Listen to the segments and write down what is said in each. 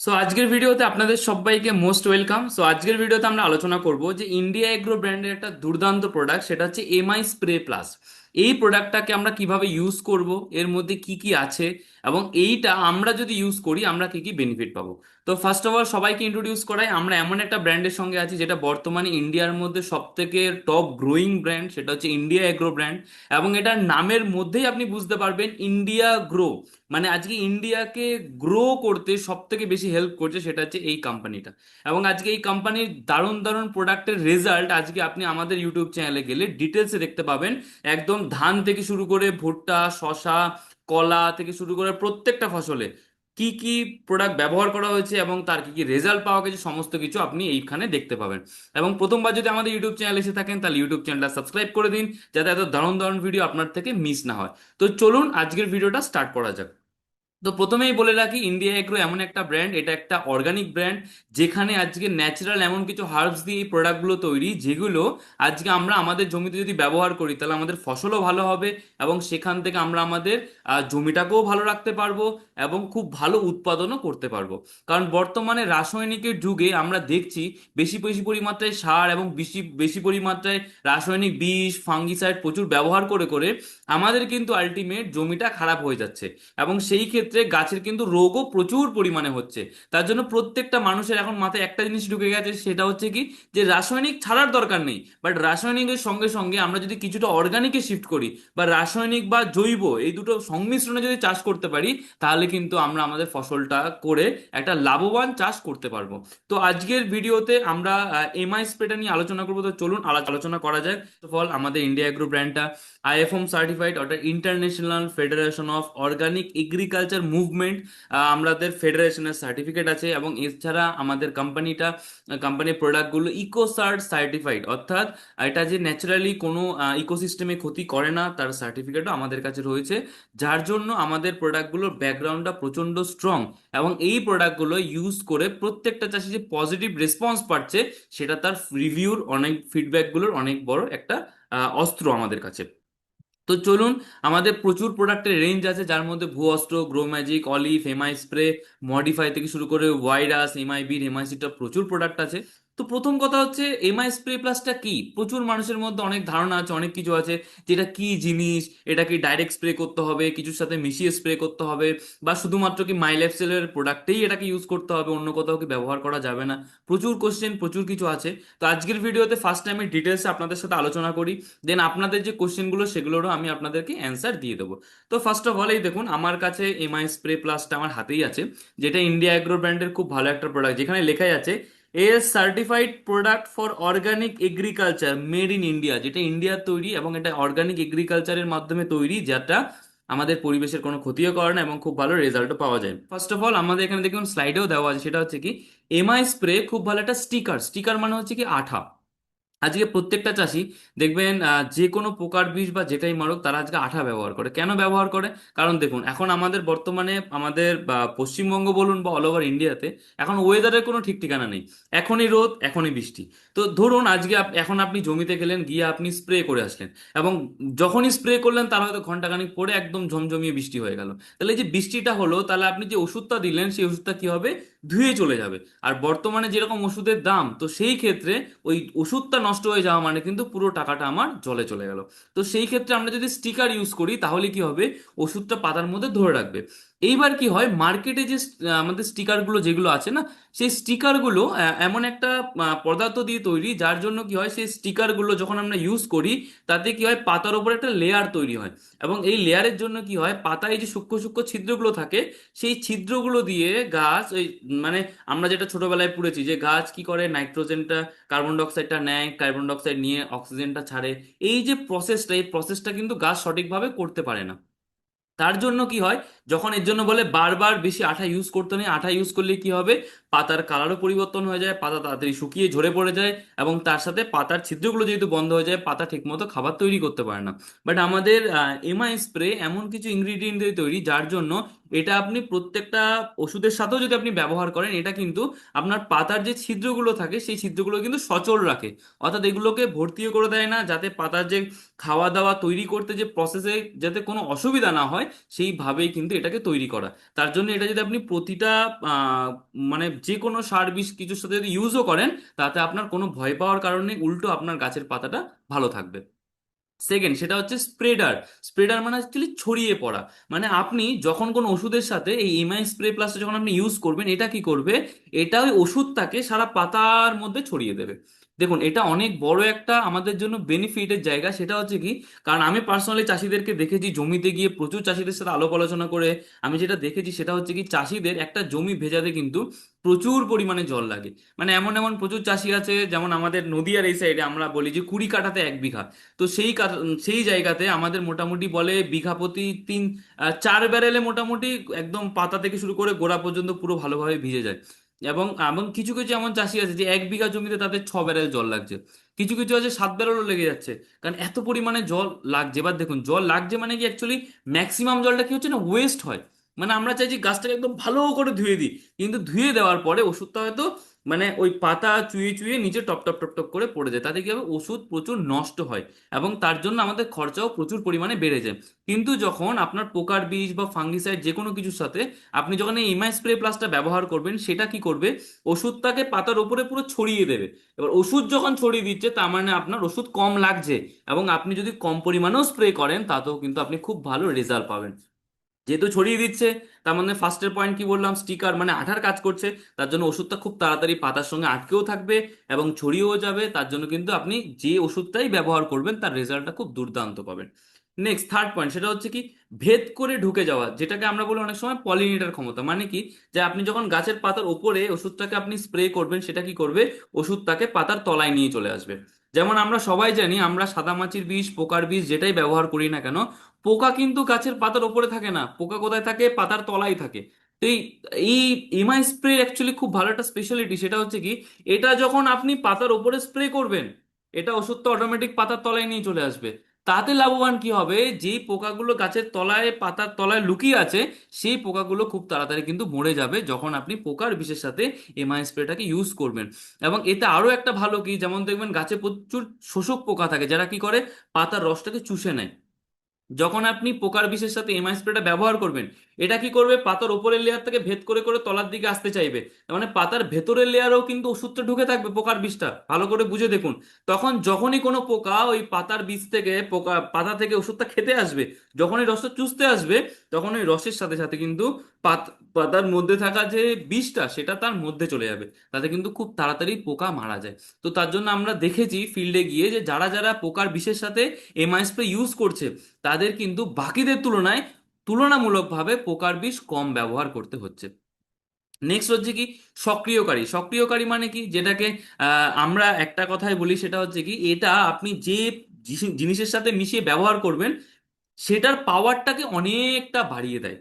So আজকের ভিডিওতে আপনাদের সবাইকে মোস্ট ওয়েলকাম সো আজকের ভিডিওতে আমরা আলোচনা করব যে ইন্ডিয়া এগ্রো ব্র্যান্ডের একটা দুর্দান্ত প্রোডাক্ট সেটা হচ্ছে এমআই স্প্রে প্লাস এই প্রোডাক্টটাকে আমরা কীভাবে ইউজ করব, এর মধ্যে কি কি আছে, এবং এইটা আমরা যদি ইউজ করি, আমরা কি কি বেনিফিট পাবো? তো ফার্স্ট অফ অল সবাইকে ইন্ট্রোডিউস করাই, আমরা এমন একটা ব্র্যান্ডের সঙ্গে আছি যেটা বর্তমানে ইন্ডিয়ার মধ্যে সব থেকে টপ গ্রোয়িং ব্র্যান্ড সেটা হচ্ছে ইন্ডিয়া এগ্রো ব্র্যান্ড এবং এটার নামের মধ্যেই আপনি বুঝতে পারবেন ইন্ডিয়া গ্রো মানে আজকে ইন্ডিয়াকে গ্রো করতে সব থেকে বেশি হেল্প করছে সেটা হচ্ছে এই কোম্পানিটা এবং আজকে এই কোম্পানির দারুণ দারুণ প্রোডাক্টের রেজাল্ট আজকে আপনি আমাদের ইউটিউব চ্যানেলে গেলে ডিটেলসে দেখতে পাবেন, একদম ধান থেকে শুরু করে ভুট্টা শশা কলা থেকে শুরু করে প্রত্যেকটা ফসলে কি কি প্রোডাক্ট ব্যবহার করা হয়েছে এবং তার কি কি রেজাল্ট পাওয়া গেছে, সমস্ত কিছু আপনি এইখানে দেখতে পাবেন। এবং প্রথমবার যদি আমাদের ইউটিউব চ্যানেল এসে থাকেন, তাহলে ইউটিউব চ্যানেলটা সাবস্ক্রাইব করে দিন, যাতে এত দারুণ দারুণ ভিডিও আপনার থেকে মিস না হয়। তো চলুন আজকের ভিডিওটা স্টার্ট করা যাক। তো প্রথমেই বলে রাখি ইন্ডিয়া এগ্রো এমন একটা ব্র্যান্ড এটা একটা অর্গানিক ব্র্যান্ড যেখানে আজকে ন্যাচারাল এমন কিছু হার্বস দিয়ে এই প্রোডাক্টগুলো তৈরি, যেগুলো আজকে আমরা আমাদের জমিতে যদি ব্যবহার করি, তাহলে আমাদের ফসলও ভালো হবে এবং সেখান থেকে আমরা আমাদের জমিটাকেও ভালো রাখতে পারব এবং খুব ভালো উৎপাদনও করতে পারব। কারণ বর্তমানে রাসায়নিকের যুগে আমরা দেখছি বেশি বেশি পরিমাত্রায় সার এবং বেশি বেশি পরিমাত্রায় রাসায়নিক বিষ ফাঙ্গিসাইড প্রচুর ব্যবহার করে করে আমাদের কিন্তু আলটিমেট জমিটা খারাপ হয়ে যাচ্ছে এবং সেই ক্ষেত্রে গাছের কিন্তু রোগও প্রচুর পরিমাণে হচ্ছে। তার জন্য প্রত্যেকটা মানুষের এখন মাথায় একটা জিনিস ঢুকে গেছে, সেটা হচ্ছে কি? যে রাসায়নিক ছাড়ার দরকার নেই। বাট রাসায়নিকের সঙ্গে সঙ্গে আমরা যদি কিছুটা অর্গানিকে শিফট করি, বা রাসায়নিক বা জৈব এই দুটো সংমিশ্রণে যদি চাষ করতে পারি, তাহলে কিন্তু আমরা আমাদের ফসলটা করে একটা লাভবান চাষ করতে পারব। তো আজকের ভিডিওতে আমরা এমআই স্প্রেটা নিয়ে আলোচনা করব। তো চলুন আলো- আলোচনা করা যায় ফল আমাদের ইন্ডিয়া এগ্রো ব্র্যান্ডটা আইএফএম সার্টিফাইড অর্থাৎ international federation of organic agriculture movement আমাদের ফেডারেশনের সার্টিফিকেট আছে এবং এছাড়া আমাদের কোম্পানিটা কোম্পানির প্রোডাক্টগুলো ইকোসার্ট সার্টিফাইড অর্থাৎ এটা যে ন্যাচারালি কোনো ইকোসিস্টেমে ক্ষতি করে না, তার সার্টিফিকেটও আমাদের কাছে রয়েছে। যার জন্য আমাদের প্রোডাক্টগুলোর ব্যাকগ্রাউন্ডটা প্রচণ্ড স্ট্রং এবং এই প্রোডাক্টগুলো ইউজ করে প্রত্যেকটা চাষি যে পজিটিভ রেসপন্স পাচ্ছে, সেটা তার রিভিউর অনেক ফিডব্যাকগুলোর অনেক বড় একটা অস্ত্র আমাদের কাছে। তো চলুন, আমাদের প্রচুর প্রোডাক্টের রেঞ্জ আছে, যার মধ্যে Bhu Astra grow magic olive MI spray modify থেকে শুরু করে ওয়াইরাস এমআই বির এমআই সিটা প্রচুর প্রোডাক্ট আছে। তো প্রথম কথা হচ্ছে এমআই স্প্রে প্লাসটা কি? প্রচুর মানুষের মধ্যে অনেক ধারণা আছে, অনেক কিছু আছে, যেটা কি জিনিস এটা কি ডাইরেক্ট স্প্রে করতে হবে, কিছুর সাথে মিশিয়ে স্প্রে করতে হবে, বা শুধুমাত্র কি মাই লাইফ সেলের প্রোডাক্টেই এটাকে ইউজ করতে হবে, অন্য কোথাও কি ব্যবহার করা যাবে না। প্রচুর কোশ্চেন প্রচুর কিছু আছে। তো আজকের ভিডিওতে ফার্স্ট টাইমে ডিটেলসে আপনাদের সাথে আলোচনা করি দেন আপনাদের যে কোশ্চেনগুলো সেগুলোরও আমি আপনাদেরকে অ্যান্সার দিয়ে দেবো। তো ফার্স্ট অফ অল এই দেখুন, আমার কাছে এমআই স্প্রে প্লাসটা আমার হাতেই আছে, যেটা ইন্ডিয়া অ্যাগ্রো ব্র্যান্ডের খুব ভালো একটা প্রোডাক্ট যেখানে লেখাই আছে S certified product for organic agriculture made in India যেটা ইন্ডিয়ার তৈরি এবং এটা অর্গানিক এগ্রিকালচারের মাধ্যমে তৈরি, যেটা আমাদের পরিবেশের কোনো ক্ষতিও করে না এবং খুব ভালো রেজাল্টও পাওয়া যায়। ফার্স্ট অফ অল আমাদের এখানে দেখুন স্লাইডেও দেওয়া আছে, সেটা হচ্ছে কি এমআই স্প্রে খুব ভালো একটা স্টিকার স্টিকার মানে হচ্ছে কি আঠা। আজকে প্রত্যেকটা চাষি দেখবেন যে কোনো পোকার বিষ বা যেটাই মারুক তারা আজকে আঠা ব্যবহার করে। কেন ব্যবহার করে? কারণ দেখুন, এখন আমাদের বর্তমানে আমাদের পশ্চিমবঙ্গ বলুন বা অল ওভার ইন্ডিয়াতে এখন ওয়েদারের কোনো ঠিক ঠিকানা নেই। এখনই রোদ, এখনই বৃষ্টি। তো ধরুন আজকে এখন আপনি জমিতে গেলেন, গিয়ে আপনি স্প্রে করে আসলেন এবং যখনই স্প্রে করলেন তার হয়তো ঘন্টাখানিক পরে একদম ঝমঝমিয়ে বৃষ্টি হয়ে গেল। তাহলে যে বৃষ্টিটা হলো, তাহলে আপনি যে ওষুধটা দিলেন সেই ওষুধটা কি হবে? ধুয়ে চলে যাবে। আর বর্তমানে যেরকম ওষুধের দাম, তো সেই ক্ষেত্রে ওই ওষুধটা নষ্ট হয়ে যাওয়া মানে কিন্তু পুরো টাকাটা আমার জলে চলে গেল। তো সেই ক্ষেত্রে আমরা যদি স্টিকার ইউজ করি, তাহলে কি হবে? ওষুধটা পাতার মধ্যে ধরে রাখবে। এইবার কি হয় মার্কেটে যে আমাদের স্টিকারগুলো যেগুলো আছে না, সেই স্টিকারগুলো এমন একটা পদার্থ দিয়ে তৈরি, যার জন্য কি হয়, সেই স্টিকারগুলো যখন আমরা ইউজ করি, তাতে কি হয়, পাতার উপর একটা লেয়ার তৈরি হয়। এবং এই লেয়ারের জন্য কি হয়, পাতায় যে সূক্ষ্ম সূক্ষ্ম ছিদ্রগুলো থাকে, সেই ছিদ্রগুলো দিয়ে গাছ ওই মানে আমরা যেটা ছোটবেলায় পড়েছি, যে গাছ কি করে নাইট্রোজেনটা কার্বন ডাইঅক্সাইডটা নেয় কার্বন ডাইঅক্সাইড নিয়ে অক্সিজেনটা ছাড়ে, এই যে প্রসেসটা এই প্রসেসটা কিন্তু গাছ সঠিকভাবে করতে পারে না। তার জন্য কি হয়? যখন এর জন্য বলে বারবার বেশি আঠা ইউজ করতে নেই, আঠা ইউজ করলে কি হবে? পাতার কালারও পরিবর্তন হয়ে যায়, পাতা তাড়াতাড়ি শুকিয়ে ঝরে পড়ে যায় এবং তার সাথে পাতার ছিদ্রগুলো যেহেতু বন্ধ হয়ে যায়, পাতা ঠিকমতো খাবার তৈরি করতে পারে না। বাট আমাদের এমআই স্প্রে এমন কিছু ইনগ্রিডিয়েন্ট দিয়ে তৈরি যার জন্য এটা আপনি প্রত্যেকটা ওষুধের সাথেও যদি আপনি ব্যবহার করেন, এটা কিন্তু আপনার পাতার যে ছিদ্রগুলো থাকে, সেই ছিদ্রগুলো কিন্তু সচল রাখে। অর্থাৎ এগুলোকে ভর্তিও করে দেয় না, যাতে পাতার যে খাওয়া দাওয়া তৈরি করতে যে প্রসেসে যাতে কোনো অসুবিধা না হয়, সেইভাবেই কিন্তু এটাকে তৈরি করা। তার জন্য এটা যদি আপনি প্রতিটা মানে যে কোনো সার বিষ কিছুর সাথে যদি ইউজও করেন, তাতে আপনার কোনো ভয় পাওয়ার কারণে উল্টো আপনার গাছের পাতাটা ভালো থাকবে। সেকেন্ড সেটা হচ্ছে স্প্রেডার স্প্রেডার মানে অ্যাকচুয়ালি ছড়িয়ে পড়া। মানে আপনি যখন কোনো ওষুধের সাথে এই এমআই স্প্রে প্লাসটা যখন আপনি ইউজ করবেন, এটা কি করবে? এটা ওই ওষুধটাকে সারা পাতার মধ্যে ছড়িয়ে দেবে। দেখুন, এটা অনেক বড় একটা আমাদের জন্য বেনিফিটের জায়গা, সেটা হচ্ছে কি, কারণ আমি পার্সোনালি চাষিদেরকে দেখেছি জমিতে গিয়ে প্রচুর চাষিদের সাথে আলাপ আলোচনা করে, আমি যেটা দেখেছি সেটা হচ্ছে কি, চাষিদের একটা জমি ভেজাতে কিন্তু প্রচুর পরিমাণে জল লাগে। মানে এমন এমন প্রচুর চাষি আছে, যেমন আমাদের নদীয়ার এই সাইডে আমরা বলি যে কুড়ি কাঠাতে এক বিঘা। তো সেই সেই জায়গাতে আমাদের মোটামুটি বলে বিঘা প্রতি তিন চার ব্যারেলে মোটামুটি একদম পাতা থেকে শুরু করে গোড়া পর্যন্ত পুরো ভালোভাবে ভিজে যায়। এবং এমন কিছু কিছু এমন চাষি আছে যে এক বিঘা জমিতে তাদের ছ ব্যারেল জল লাগছে। কিছু কিছু আছে সাত ব্যারেলও লেগে যাচ্ছে। কারণ এত পরিমাণে জল লাগছে। এবার দেখুন, জল লাগছে মানে কি অ্যাকচুয়ালি ম্যাক্সিমাম জলটা কি হচ্ছে না ওয়েস্ট হয়। মানে আমরা চাইছি গাছটাকে একদম ভালো করে ধুয়ে দিই। কিন্তু ধুয়ে দেওয়ার পরে ওষুধটা হয়তো মানে ওই পাতা চুইয়ে চুইয়ে নিচে টপ টপ টপ টপ করে পড়ে যায়। তাতে কি হবে? ওষুধ প্রচুর নষ্ট হয় এবং তার জন্য আমাদের খরচাও প্রচুর পরিমাণে বেড়ে যায়। কিন্তু যখন আপনার পোকার বীজ বা ফাঙ্গিসাইড যে কোনো কিছুর সাথে আপনি যখন এই ইমাই স্প্রে প্লাসটা ব্যবহার করবেন, সেটা কি করবে? ওষুধটাকে পাতার উপরে পুরো ছড়িয়ে দেবে। এবার ওষুধ যখন ছড়িয়ে দিচ্ছে, তার মানে আপনার ওষুধ কম লাগছে এবং আপনি যদি কম পরিমাণেও স্প্রে করেন, তাতেও কিন্তু আপনি খুব ভালো রেজাল্ট পাবেন। যেহেতু ছড়িয়ে দিচ্ছে, তার মানে ফার্স্টের পয়েন্ট কি বললাম? স্টিকার মানে আঠার কাজ করছে, তার জন্য ওষুধটা খুব তাড়াতাড়ি পাতার সঙ্গে আটকেও থাকবে এবং ছড়িয়েও যাবে, তার জন্য কিন্তু আপনি যে ওষুধটাই ব্যবহার করবেন, তার রেজাল্টটা খুব দুর্দান্ত পাবেন। নেক্সট থার্ড পয়েন্ট সেটা হচ্ছে কি? ভেদ করে ঢুকে যাওয়া, যেটাকে আমরা বলি অনেক সময় পলিনেটার ক্ষমতা মানে কি? যে আপনি যখন গাছের পাতার ওপরে ওষুধটাকে আপনি স্প্রে করবেন, সেটা কি করবে? ওষুধটাকে পাতার তলায় নিয়ে চলে আসবে। যেমন আমরা সবাই জানি, আমরা সাদামাছির বিষ, পোকার বিষ যেটাই ব্যবহার করি না কেন, পোকা কিন্তু গাছের পাতার ওপরে থাকে না। পোকা কোথায় থাকে? পাতার তলায় থাকে। তো এই এমআই স্প্রে অ্যাকচুয়ালি খুব ভালো একটা স্পেশালিটি সেটা হচ্ছে কি, এটা যখন আপনি পাতার ওপরে স্প্রে করবেন, এটা ওষুধটা অটোমেটিক পাতার তলায় নিয়ে চলে আসবে। তাতে লাভবান কি হবে? যেই পোকাগুলো গাছের তলায়, পাতার তলায় লুকিয়ে আছে, সেই পোকাগুলো খুব তাড়াতাড়ি কিন্তু মরে যাবে যখন আপনি পোকার বিশেষ সাথে এমআই স্প্রেটাকে ইউজ করবেন। এবং এতে আরও একটা ভালো কি? যেমন দেখবেন গাছে প্রচুর শোষক পোকা থাকে, যারা কি করে? পাতার রসটাকে চুষে নেয়। যখন আপনি পোকার বিষের সাথে এমআই স্প্রেটা ব্যবহার করবেন, এটা কি করবে? পাতার ওপরের লেয়ার থেকে ভেদ করে করে তলার দিকে আসতে চাইবে। মানে পাতার ভেতরের লেয়ারও কিন্তু ওষুধটা ঢুকে থাকবে পোকার বিষটা। ভালো করে বুঝে দেখুন। তখন যখনই কোনো পোকা ওই পাতার বীজ থেকে, পোকা, পাতা থেকে ওষুধটা খেতে আসবে যখনই রসটা চুষতে আসবে, তখন ওই রসের সাথে সাথে কিন্তু পাতার মধ্যে থাকা যে বিষটা, সেটা তার মধ্যে চলে যাবে। তাতে কিন্তু খুব তাড়াতাড়ি পোকা মারা যায়। তো তার জন্য আমরা দেখেছি ফিল্ডে গিয়ে যে যারা যারা পোকার বিষের সাথে এমআই স্প্রে ইউজ করছে, তাদের কিন্তু বাকিদের তুলনায় তুলনামূলকভাবে পোকার বিষ কম ব্যবহার করতে হচ্ছে। নেক্সট হচ্ছে কি? সক্রিয়কারী। সক্রিয়কারী মানে কি? যেটাকে আমরা একটা কথাই বলি, সেটা হচ্ছে কি? এটা আপনি যে জিনিসের সাথে মিশিয়ে ব্যবহার করবেন, সেটার পাওয়ারটাকে অনেকটা বাড়িয়ে দেয়।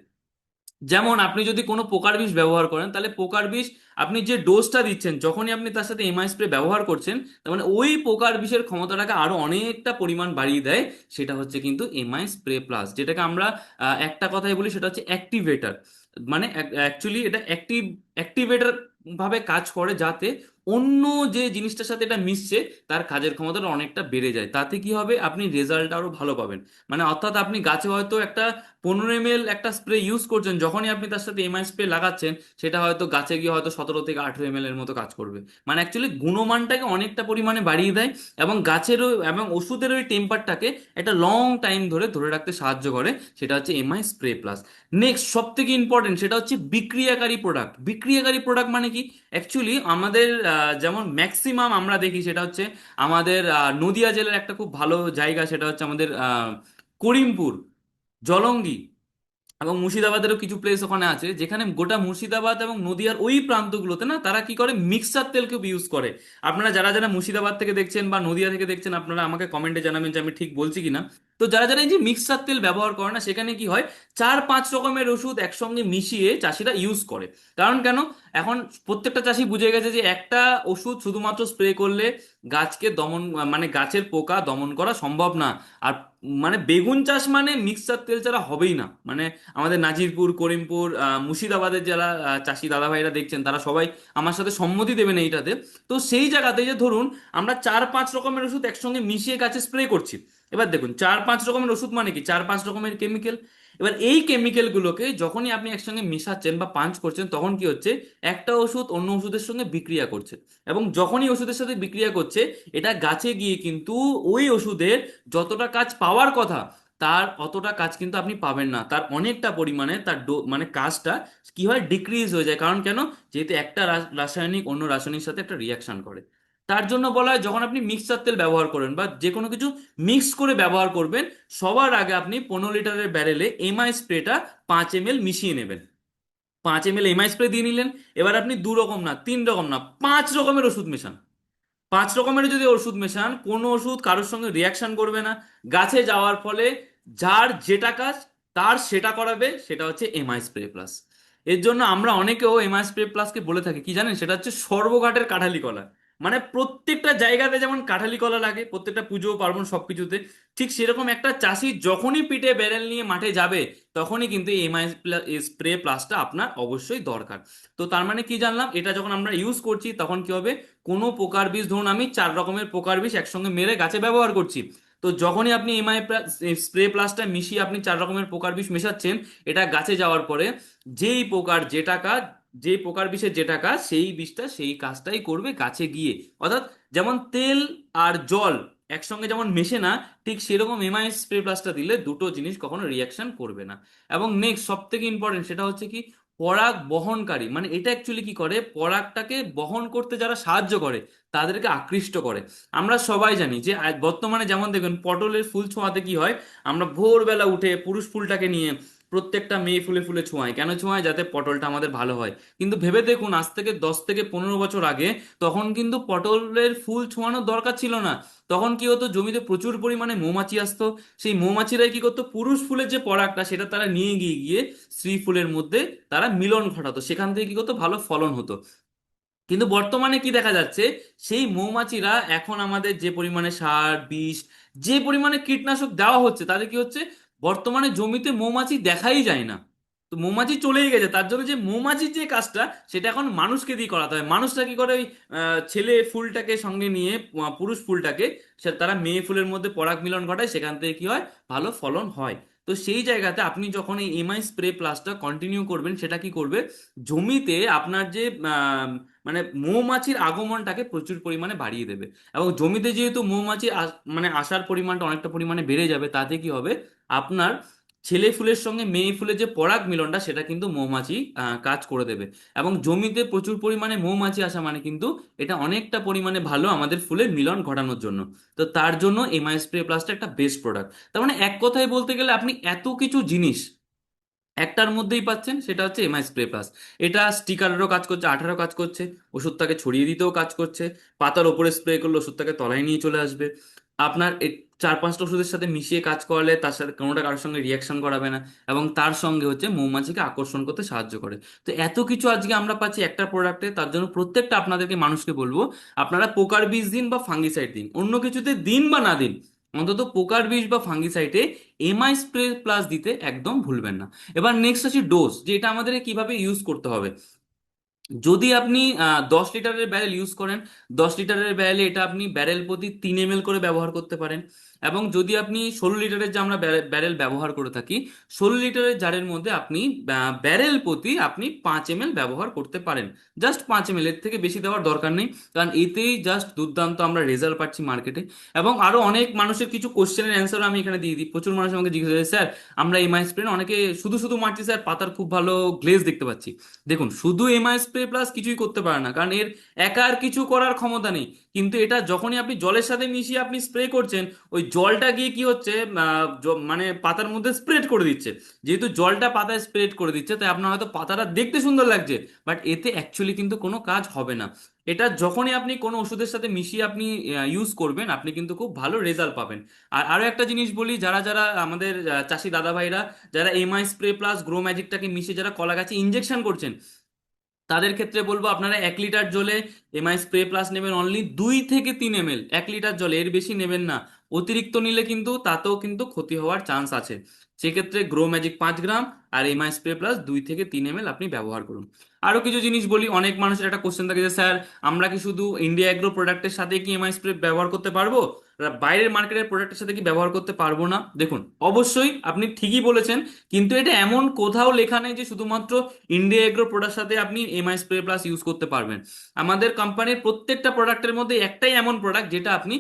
যেমন আপনি যদি কোনো পোকার বিষ ব্যবহার করেন, তাহলে পোকার বিষ আপনি যে ডোজটা দিচ্ছেন, যখনই আপনি তার সাথে এমআই স্প্রে ব্যবহার করছেন, তার মানে ওই পোকার বিষের ক্ষমতাটাকে আরও অনেকটা পরিমাণ বাড়িয়ে দেয়, সেটা হচ্ছে কিন্তু এমআই স্প্রে প্লাস, যেটাকে আমরা একটা কথাই বলি, সেটা হচ্ছে অ্যাক্টিভেটার। মানে অ্যাকচুয়ালি এটা অ্যাক্টিভ, অ্যাক্টিভেটার ভাবে কাজ করে যাতে অন্য যে জিনিসটার সাথে এটা মিশছে, তার কাজের ক্ষমতাটা অনেকটা বেড়ে যায়। তাতে কি হবে? আপনি রেজাল্ট আরও ভালো পাবেন। মানে অর্থাৎ আপনি গাছে হয়তো একটা পনেরো এম একটা স্প্রে ইউজ করছেন, যখনই আপনি তার সাথে এমআই স্প্রে লাগাচ্ছেন, সেটা হয়তো গাছে গিয়ে হয়তো সতেরো থেকে আঠেরো এম এর মতো কাজ করবে। মানে অ্যাকচুয়ালি গুণমানটাকে অনেকটা পরিমাণে বাড়িয়ে দেয় এবং গাছেরও এবং ওষুধের ওই টেম্পারটাকে একটা লং টাইম ধরে ধরে রাখতে সাহায্য করে, সেটা হচ্ছে এমআই স্প্রে প্লাস নেক্সট সব থেকে ইম্পর্টেন্ট সেটা হচ্ছে বিক্রিয়াকারী প্রোডাক্ট বিক্রিয়াকারী প্রোডাক্ট মানে কি? অ্যাকচুয়ালি আমাদের যেমন ম্যাক্সিমাম আমরা দেখি সেটা হচ্ছে আমাদের নদিয়া জেলার একটা খুব ভালো জায়গা, সেটা হচ্ছে আমাদের করিমপুর। জলঙ্গি এবং মুর্শিদাবাদেরও কিছু প্লেস ওখানে আছে, যেখানে গোটা মুর্শিদাবাদ এবং নদিয়ার ওই প্রান্তগুলোতে না তারা কি করে মিক্সার তেল খুব ইউজ করে। আপনারা যারা যারা মুর্শিদাবাদ থেকে দেখছেন বা নদিয়া থেকে দেখছেন, আপনারা আমাকে কমেন্টে জানাবেন যে আমি ঠিক বলছি কিনা। তো যারা যারা এই যে মিক্সার তেল ব্যবহার করে না, সেখানে কি হয়, চার পাঁচ রকমের ওষুধ একসঙ্গে মিশিয়ে চাষিরা ইউজ করে। কারণ কেন? এখন প্রত্যেকটা চাষি বুঝে গেছে যে একটা ওষুধ শুধুমাত্র স্প্রে করলে গাছকে দমন মানে গাছের পোকা দমন করা সম্ভব না। আর মানে বেগুন চাষ মানে মিক্সার তেল ছাড়া হবেই না। মানে আমাদের নাজিরপুর, করিমপুর মুর্শিদাবাদের যারা চাষি দাদা ভাইরা দেখছেন, তারা সবাই আমার সাথে সম্মতি দেবেন এইটাতে। তো সেই জায়গাতে যে ধরুন, আমরা চার পাঁচ রকমের ওষুধ একসঙ্গে মিশিয়ে গাছে স্প্রে করছি। এবার দেখুন, চার পাঁচ রকমের ওষুধ মানে কি? চার পাঁচ রকমের কেমিক্যাল এবার এই কেমিক্যালগুলোকে যখনই আপনি একসঙ্গে মিশাচ্ছেন বা পাঞ্চ করছেন, তখন কি হচ্ছে? একটা ওষুধ অন্য ওষুধের সঙ্গে বিক্রিয়া করছে। এবং যখনই ওষুধের সাথে বিক্রিয়া করছে, এটা গাছে গিয়ে কিন্তু ওই ওষুধের যতটা কাজ পাওয়ার কথা, তার অতটা কাজ কিন্তু আপনি পাবেন না। তার অনেকটা পরিমাণে তার মানে কাজটা কি হয়? ডিক্রিজ হয়ে যায়। কারণ কেন? যেহেতু একটা রাসায়নিক অন্য রাসায়নিক সাথে একটা রিয়াকশন করে। তার জন্য বলা হয় যখন আপনি মিক্সার তেল ব্যবহার করেন বা যে কোনো কিছু মিক্স করে ব্যবহার করবেন, সবার আগে আপনি পনেরো লিটারের ব্যারেলে এমআই স্প্রেটা পাঁচ এম মিশিয়ে নেবেন। পাঁচ এম এল এমআই স্প্রে দিয়ে নিলেন, এবার আপনি দু রকম না, তিন রকম না, পাঁচ রকমের ওষুধ মেশান। পাঁচ রকমের যদি ওষুধ মেশান, কোনো ওষুধ কারোর সঙ্গে রিয়াকশন করবে না। গাছে যাওয়ার ফলে যার যেটা কাজ, তার সেটা করাবে, সেটা হচ্ছে এমআই স্প্রে প্লাস এর জন্য আমরা অনেকেও এমআই স্প্রে প্লাসকে বলে থাকি। কি জানেন? সেটা হচ্ছে সর্বঘাটের কাঠালি কলা। মানে প্রত্যেকটা জায়গাতে যেমন কাঠালি কলা লাগে, প্রত্যেকটা পুজো, পার্বণ সবকিছুতে, ঠিক সেরকম একটা চাষি যখনই পিঠে ব্যারেল নিয়ে মাঠে যাবে, তখনই কিন্তু এমআই স্প্রে প্লাসটা আপনার অবশ্যই দরকার। তো তার মানে কি জানলাম, এটা যখন আমরা ইউজ করছি, তখন কি হবে? কোনো পোকার বিষ, ধরুন আমি চার রকমের পোকার বিষ একসঙ্গে মেরে গাছে ব্যবহার করছি। তো যখনই আপনি এমআই স্প্রে প্লাসটা মিশিয়ে আপনি চার রকমের পোকার বিষ মেশাচ্ছেন, এটা গাছে যাওয়ার পরে যেই পোকার, যেটা কাজ যে পোকার বিষের যেটা কাজ সেই বিষটা, সেই কাজটাই করবে গাছে গিয়ে। অর্থাৎ যেমন তেল আর জল একসঙ্গে যেমন মেশে না, ঠিক সেরকম এমআই স্প্রে প্লাসটা দিলে দুটো জিনিস কখনো রিয়াকশন করবে না। এবং নেক্সট সব থেকে ইম্পর্টেন্ট সেটা হচ্ছে কি, পরাগ বহনকারী। মানে এটা অ্যাকচুয়ালি কি করে? পরাগটাকে বহন করতে যারা সাহায্য করে, তাদেরকে আকৃষ্ট করে। আমরা সবাই জানি যে বর্তমানে যেমন দেখবেন পটলের ফুল ছোঁয়াতে কি হয়? আমরা ভোরবেলা উঠে পুরুষ ফুলটাকে নিয়ে প্রত্যেকটা মেয়ে ফুলে ফুলে ছোঁয়ায়। কেন ছোঁয়ায়? যাতে পটলটা আমাদের ভালো হয়। কিন্তু ভেবে দেখুন, আজ থেকে দশ থেকে পনেরো বছর আগে তখন কিন্তু পটলের ফুল ছোঁয়ানোর দরকার ছিল না। তখন কি হতো, জমিতে প্রচুর পরিমাণে মৌমাছি আসতো। সেই মৌমাছিরাই কি করতো, পুরুষ ফুলের যে পরাগটা, সেটা তারা নিয়ে গিয়ে গিয়ে স্ত্রী ফুলের মধ্যে তারা মিলন ঘটাতো। সেখান থেকে কি করতো, ভালো ফলন হতো। কিন্তু বর্তমানে কি দেখা যাচ্ছে, সেই মৌমাছিরা এখন আমাদের যে পরিমাণে সার, বিষ, যে পরিমাণে কীটনাশক দেওয়া হচ্ছে, তাদের কি হচ্ছে বর্তমানে জমিতে মৌমাছি দেখাই যায় না। তো মৌমাছি চলেই গেছে, তার জন্য যে মৌমাছির যে কাজটা, সেটা এখন মানুষকে দিয়ে করাতে হয়। মানুষটা কি করে ওই ছেলে ফুলটাকে সঙ্গে নিয়ে পুরুষ ফুলটাকে, সে তারা মেয়ে ফুলের মধ্যে পরাগ মিলন ঘটায়, সেখান থেকে কি হয়? ভালো ফলন হয়। তো সেই জায়গাতে আপনি যখন এই এমআই স্প্রে প্লাসটা কন্টিনিউ করবেন, সেটা কি করবে? জমিতে আপনার যে মানে মৌমাছির আগমনটাকে প্রচুর পরিমাণে বাড়িয়ে দেবে। এবং জমিতে যেহেতু মৌমাছি মানে আসার পরিমাণটা অনেকটা পরিমাণে বেড়ে যাবে, তাতে কি হবে? আপনার ছেলে ফুলের সঙ্গে মেয়ে ফুলের যে পরাগ মিলনটা, সেটা কিন্তু মৌমাছি কাজ করে দেবে। এবং জমিতে প্রচুর পরিমাণে মৌমাছি আসা মানে কিন্তু এটা অনেকটা পরিমাণে ভালো আমাদের ফুলের মিলন ঘটানোর জন্য। তো তার জন্য এমআই স্প্রে প্লাসটা একটা বেস্ট প্রোডাক্ট। তার মানে এক কথায় বলতে গেলে আপনি এত কিছু জিনিস একটার মধ্যেই পাচ্ছেন, সেটা হচ্ছে এমআই স্প্রে প্লাস এটা স্টিকারেরও কাজ করছে আঠারও কাজ করছে, ওষুধটাকে ছড়িয়ে দিতেও কাজ করছে, পাতার ওপরে স্প্রে করলে ওষুধটাকে তলায় নিয়ে চলে আসবে। আপনার চার পাঁচটা ওষুধের সাথে মিশিয়ে কাজ করালে তার সাথে কোনোটা কারোর সঙ্গে রিয়াকশন করাবে না এবং তার সঙ্গে হচ্ছে মৌমাছিকে আকর্ষণ করতে সাহায্য করে। তো এত কিছু আজকে আমরা পাচ্ছি একটা প্রোডাক্টে তার জন্য প্রত্যেকটা আপনাদেরকে মানুষকে বলব, আপনারা পোকার বীজ দিন বা ফাঙ্গিসাইড দিন, অন্য কিছুতে দিন বা না দিন, অন্তত পোকার বিষ বা ফাঙ্গিসাইডে এমআই স্প্রে প্লাস দিতে একদম ভুলবেন না। এবার নেক্সট আছে ডোজ যে এটা আমাদের কীভাবে ইউজ করতে হবে। যদি আপনি দশ লিটারের ব্যারেল ইউজ করেন, দশ লিটারের ব্যারেলে এটা আপনি ব্যারেল প্রতি তিন এম করে ব্যবহার করতে পারেন। এবং যদি আপনি ষোলো লিটারের যে আমরা ব্যারে- ব্যারেল ব্যবহার করে থাকি, ষোলো লিটারের জারের মধ্যে আপনি ব্যারেল প্রতি আপনি পাঁচ এম ব্যবহার করতে পারেন। জাস্ট পাঁচ এম এর থেকে বেশি দেওয়ার দরকার নেই, কারণ এতেই জাস্ট দুর্দান্ত আমরা রেজাল্ট পাচ্ছি মার্কেটে। এবং আরও অনেক মানুষের কিছু কোশ্চেনের অ্যান্সারও আমি এখানে দিয়ে দিই। প্রচুর মানুষ আমাকে জিজ্ঞেস করে, স্যার, আমরা এমআই স্প্রে অনেকে, শুধু শুধু মারছি, স্যার, পাতার খুব ভালো গ্লেজ দেখতে পাচ্ছি। দেখুন, শুধু এমআই স্প্রে প্লাস কিছুই করতে পারে না, কারণ এর একা আর কিছু করার ক্ষমতা নেই। কিন্তু এটা যখনই আপনি জলের সাথে মিশিয়ে আপনি স্প্রে করছেন, ওই জলটা গিয়ে কি হচ্ছে মানে পাতার মধ্যে স্প্রেড করে দিচ্ছে। যেহেতু জলটা পাতায় স্প্রেড করে দিচ্ছে, তাই আপনার হয়তো পাতাটা দেখতে সুন্দর লাগছে বাট এতে অ্যাকচুয়ালি কিন্তু কোনো কাজ হবে না। এটা যখনই আপনি কোনো ওষুধের সাথে মিশিয়ে আপনি ইউজ করবেন, আপনি কিন্তু খুব ভালো রেজাল্ট পাবেন। আর আরও একটা জিনিস বলি, যারা যারা আমাদের চাষি দাদা ভাইরা যারা এমআই স্প্রে প্লাস গ্রো ম্যাজিকটাকে মিশিয়ে যারা কলা গাছে ইঞ্জেকশন করছেন তাদের ক্ষেত্রে বলব আপনারা এক লিটার জলে এমআই স্প্রে প্লাস নেবেন অনলি দুই থেকে তিন এম এল এক লিটার জলে, এর বেশি নেবেন না। অতিরিক্ত নিলে কিন্তু তাতেও কিন্তু ক্ষতি হওয়ার চান্স আছে। সেক্ষেত্রে গ্রো ম্যাজিক পাঁচ গ্রাম আর এমআই স্প্রে প্লাস দুই থেকে তিন এম আপনি ব্যবহার করুন। আরও কিছু জিনিস বলি, অনেক মানুষের একটা কোশ্চেন থাকে যে, স্যার, আমরা কি শুধু ইন্ডিয়া এগ্রো প্রোডাক্টের সাথে কি এমআই স্প্রে ব্যবহার করতে পারব? বাইরের মার্কেটের প্রোডাক্টের সাথে কি ব্যবহার করতে পারব না? দেখুন, অবশ্যই আপনি ঠিকই বলেছেন, কিন্তু এটা এমন কোথাও লেখা নেই যে শুধুমাত্র ইন্ডিয়া এগ্রো প্রোডাক্ট সাথে আপনি এমআই স্প্রে প্লাস ইউজ করতে পারবেন। আমাদের কোম্পানির প্রত্যেকটা প্রোডাক্টের মধ্যে একটাই এমন প্রোডাক্ট যেটা আপনি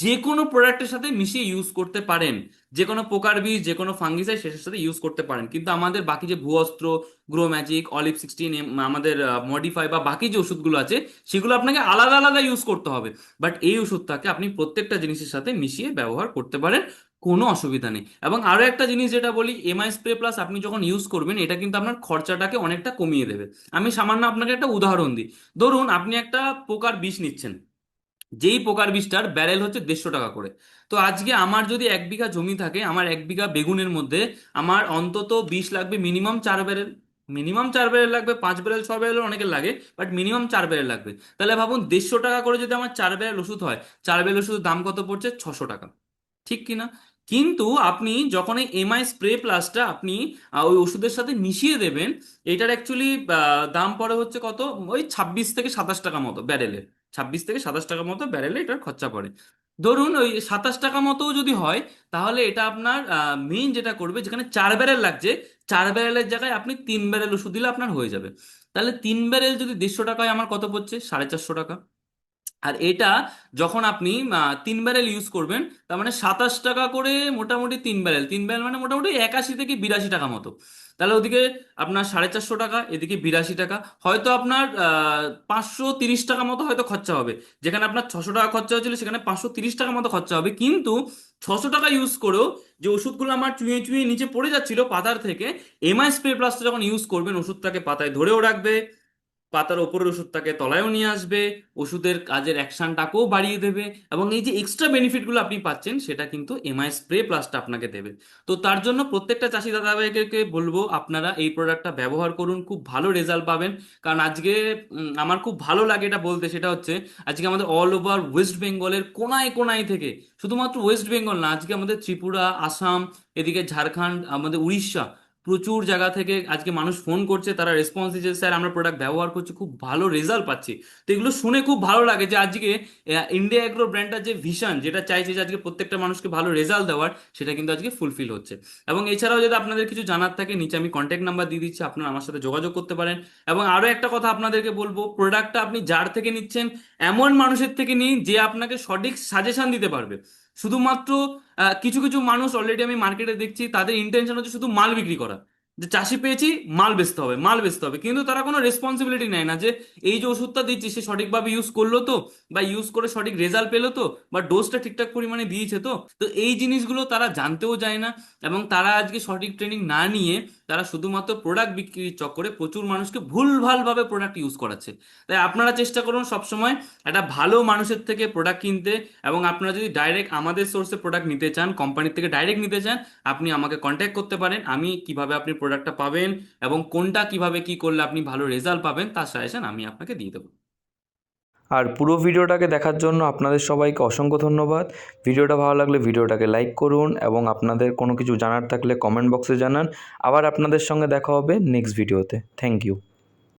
যে কোনো প্রোডাক্টের সাথে মিশিয়ে ইউজ করতে পারেন। যে কোনো পোকার বীজ যে কোনো ফাঙ্গিসাইড সেটার সাথে ইউজ করতে পারেন। কিন্তু আমাদের বাকি যে Bhuastra grow magic olive sixteen আমাদের মডিফাই বা বাকি যে ওষুধগুলো আছে, সেগুলো আপনাকে আলাদা আলাদা ইউজ করতে হবে। বাট এই ওষুধটাকে আপনি প্রত্যেকটা জিনিসের সাথে মিশিয়ে ব্যবহার করতে পারেন, কোনো অসুবিধা নেই। এবং আরও একটা জিনিস যেটা বলি এমআই স্প্রে প্লাস আপনি যখন ইউজ করবেন, এটা কিন্তু আপনার খরচাটাকে অনেকটা কমিয়ে দেবে। আমি সামান্য আপনাকে একটা উদাহরণ দিই। ধরুন, আপনি একটা পোকার বিষ নিচ্ছেন। যেই পোকার বীজটার ব্যারেল হচ্ছে দেড়শো টাকা করে। তো আজকে আমার যদি এক বিঘা জমি থাকে, আমার এক বিঘা বেগুনের মধ্যে আমার অন্তত বিষ লাগবে মিনিমাম চার ব্যারেল মিনিমাম চার ব্যারেল লাগবে, পাঁচ ব্যারেল ছ ব্যারেল অনেকের লাগে বাট মিনিমাম চার ব্যারেল লাগবে। তাহলে ভাবুন, দেড়শো টাকা করে যদি আমার চার ব্যারেল ওষুধ হয়, চার ব্যারেল ওষুধের দাম কত পড়ছে? ছশো টাকা। ঠিক কিনা কিন্তু আপনি যখন এই এমআই স্প্রে প্লাসটা আপনি ওই ওষুধের সাথে মিশিয়ে দেবেন, এটার অ্যাকচুয়ালি দাম পড়ে হচ্ছে কত? ওই ছাব্বিশ থেকে সাতাশ টাকা মতো ব্যারেলে ছাব্বিশ থেকে সাতাশ টাকা মতো ব্যারেলে এটার খরচা পড়ে। ধরুন ওই সাতাশ টাকা মতো যদি হয়, তাহলে এটা আপনার মেইন যেটা করবে, যেখানে চার ব্যারেল লাগছে, চার ব্যারেলের জায়গায় আপনি তিন ব্যারেল ওষুধ দিলে আপনার হয়ে যাবে। তাহলে তিন ব্যারেল যদি দেড়শো টাকায় আমার কত পড়ছে? সাড়ে চারশো টাকা। আর এটা যখন আপনি তিন ব্যারেল ইউজ করবেন, তার মানে সাতাশ টাকা করে মোটামুটি তিন ব্যারেল তিন ব্যারেল মানে মোটামুটি একাশি থেকে বিরাশি টাকা মতো। তাহলে ওদিকে আপনার সাড়ে চারশো টাকা, এদিকে বিরাশি টাকা। হয়তো আপনার পাঁচশো তিরিশ টাকা মতো হয়তো খরচা হবে। যেখানে আপনার ছশো টাকা খরচা হয়েছিল, সেখানে পাঁচশো তিরিশ টাকা মতো খরচা হবে। কিন্তু ছশো টাকা ইউজ করেও যে ওষুধগুলো আমার চুঁয়ে চুঁয়ে নিচে পড়ে যাচ্ছিল পাতার থেকে, এমআই স্প্রে প্লাসটা যখন ইউজ করবেন, ওষুধটাকে পাতায় ধরেও রাখবে। পাতার ওপরের ওষুধটাকে তলায়ও নিয়ে আসবে, ওষুধের কাজের অ্যাকশনটাকেও বাড়িয়ে দেবে এবং এই যে এক্সট্রা বেনিফিটগুলো আপনি পাচ্ছেন, সেটা কিন্তু এমআই স্প্রে প্লাসটা আপনাকে দেবে। তো তার জন্য প্রত্যেকটা চাষি দাদা দাদাভাইকে বলব, আপনারা এই প্রোডাক্টটা ব্যবহার করুন, খুব ভালো রেজাল্ট পাবেন। কারণ আজকে আমার খুব ভালো লাগে এটা বলতে, সেটা হচ্ছে আজকে আমাদের অল ওভার ওয়েস্ট বেঙ্গলের কোনায় কোনায় থেকে, শুধুমাত্র ওয়েস্ট বেঙ্গল না, আজকে আমাদের ত্রিপুরা, আসাম, এদিকে ঝাড়খণ্ড, আমাদের উড়িষ্যা প্রচুর জায়গা থেকে আজকে মানুষ ফোন করছে, তারা রেসপন্স দিচ্ছে, স্যার, আমরা প্রোডাক্ট ব্যবহার করছি, খুব ভালো রেজাল্ট পাচ্ছি। তো এগুলো শুনে খুব ভালো লাগে যে আজকে ইন্ডিয়া এগ্রো ব্র্যান্ডটার যে ভিশন যেটা চাইছে যে আজকে প্রত্যেকটা মানুষকে ভালো রেজাল্ট দেওয়ার, সেটা কিন্তু আজকে ফুলফিল হচ্ছে। এবং এছাড়াও যদি আপনাদের কিছু জানার থাকে, নিচে আমি কন্ট্যাক্ট নাম্বার দিয়ে দিচ্ছি, আপনারা আমার সাথে যোগাযোগ করতে পারেন। এবং আরও একটা কথা আপনাদেরকে বলব প্রোডাক্টটা আপনি যার থেকে নিচ্ছেন, এমন মানুষের থেকে নিন, যে আপনাকে সঠিক সাজেশন দিতে পারবে। শুধুমাত্র কিছু কিছু মানুষ অলরেডি আমি মার্কেটে দেখছি, তাদের ইন্টেনশন হচ্ছে শুধু মাল বিক্রি করা। যে চাষি পেয়েছি, মাল বেচতে হবে, মাল বেচতে হবে। কিন্তু তারা কোনো রেসপন্সিবিলিটি নেয় না যে এই যে ওষুধটা দিচ্ছি, সে সঠিকভাবে ইউজ করল তো, বা ইউজ করে সঠিক রেজাল্ট পেল তো, বা ডোজটা ঠিকঠাক পরিমাণে দিয়েছে তো। তো এই জিনিসগুলো তারা জানতেও যায় না, এবং তারা আজকে সঠিক ট্রেনিং না নিয়ে তারা শুধুমাত্র প্রোডাক্ট বিক্রির চক্করে প্রচুর মানুষকে ভুলভালভাবে প্রোডাক্ট ইউজ করাচ্ছে। তাই আপনারা চেষ্টা করুন সবসময় একটা ভালো মানুষের থেকে প্রোডাক্ট কিনতে, এবং আপনারা যদি ডাইরেক্ট আমাদের সোর্সে প্রোডাক্ট নিতে চান কোম্পানির থেকে ডাইরেক্ট নিতে চান, আপনি আমাকে কন্ট্যাক্ট করতে পারেন। আমি কীভাবে আপনি প্রোডাক্টটা পাবেন এবং কোনটা কীভাবে কি করলে আপনি ভালো রেজাল্ট পাবেন, তার সাজেশন আমি আপনাকে দিয়ে দেবো। আর পুরো ভিডিওটাকে দেখার জন্য আপনাদের সবাইকে অসংখ্য ধন্যবাদ। ভিডিওটা ভালো লাগলে ভিডিওটাকে লাইক করুন এবং আপনাদের কোনো কিছু জানার থাকলে কমেন্ট বক্সে জানান। আবার আপনাদের সঙ্গে দেখা হবে নেক্সট ভিডিওতে থ্যাংক ইউ